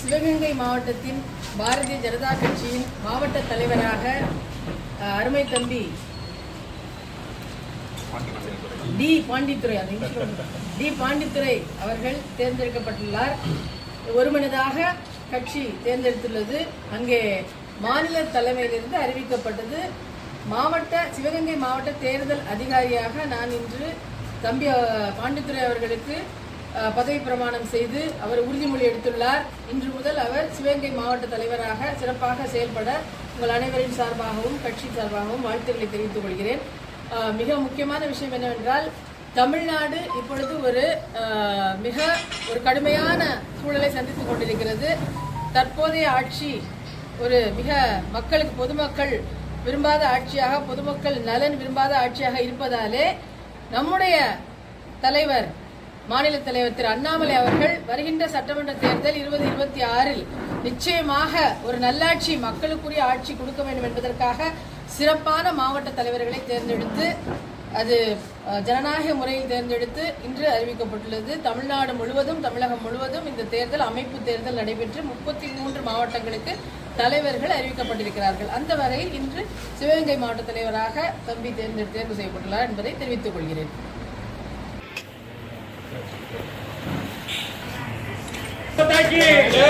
சிவகங்கை மாவட்டத்தின் பாரதிய ஜனதா கட்சியின் மாவட்ட தலைவராக அருமை தம்பி டி பாண்டித்துறை டி பாண்டித்துறை அவர்கள் தேர்ந்தெடுக்கப்பட்டுள்ளார். ஒருமனதாக கட்சி தேர்ந்தெடுத்துள்ளது. அங்கே மாநில தலைமையிலிருந்து அறிவிக்கப்பட்டது. மாவட்ட சிவகங்கை மாவட்ட தேர்தல் அதிகாரியாக நான் இன்று தம்பி பாண்டித்துறை பாண்டித்துரை அவர்களுக்கு பதவி பிரமாணம் செய்து அவர் உறுதிமொழி எடுத்துள்ளார். இன்று முதல் அவர் சிவகங்கை மாவட்ட தலைவராக சிறப்பாக செயல்பட உங்கள் அனைவரின் சார்பாகவும் கட்சி சார்பாகவும் வாழ்த்துக்களை தெரிவித்துக் கொள்கிறேன். மிக முக்கியமான விஷயம் என்னவென்றால் தமிழ்நாடு இப்பொழுது ஒரு மிக ஒரு கடுமையான சூழலை சந்தித்துக் கொண்டிருக்கிறது. தற்போதைய ஆட்சி ஒரு மிக மக்களுக்கு பொதுமக்கள் விரும்பாத ஆட்சியாக பொதுமக்கள் நலன் விரும்பாத ஆட்சியாக இருப்பதாலே நம்முடைய தலைவர் மாநில தலைவர் திரு அண்ணாமலை அவர்கள் வருகின்ற சட்டமன்ற தேர்தல் இருபது இருபத்தி ஆறில் நிச்சயமாக ஒரு நல்லாட்சி மக்களுக்குரிய ஆட்சி கொடுக்க வேண்டும் என்பதற்காக சிறப்பான மாவட்ட தலைவர்களை தேர்ந்தெடுத்து அது ஜனநாயக முறையில் தேர்ந்தெடுத்து இன்று அறிவிக்கப்பட்டுள்ளது. தமிழ்நாடு முழுவதும் தமிழகம் முழுவதும் இந்த தேர்தல் அமைப்பு தேர்தல் நடைபெற்று முப்பத்தி மூன்று மாவட்டங்களுக்கு தலைவர்கள் அறிவிக்கப்பட்டிருக்கிறார்கள். அந்த வகையில் இன்று சிவகங்கை மாவட்ட தலைவராக தம்பி தேர்ந்தெடுத்து தேர்வு செய்யப்பட்டுள்ளார் என்பதை தெரிவித்துக் கொள்கிறேன். மாதாக்கு